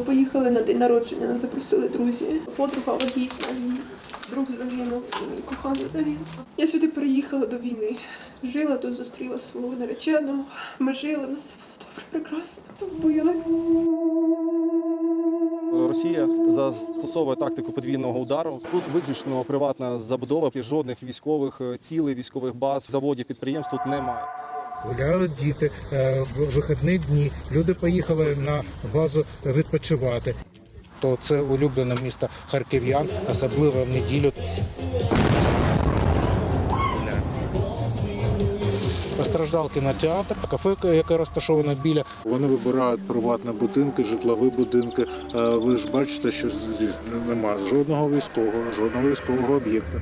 поїхали на день народження, нас запросили друзі. Подруга вагітна, друг загинув, коханий загинув. Я сюди переїхала до війни. Жила тут, зустріла свого нареченого. Ми жили, у нас все було добре, прекрасно. Тому я Росія застосовує тактику подвійного удару. Тут виключно приватна забудова, жодних військових цілей, військових баз, заводів, підприємств тут немає. Гуляють діти е, в вихідні дні. Люди поїхали на базу відпочивати. То це улюблене місто харків'ян, особливо в неділю. Постраждав кінотеатр, кафе, яке розташоване біля. Вони вибирають приватні будинки, житлові будинки. Е, Ви ж бачите, що здесь немає жодного військового, жодного військового об'єкта.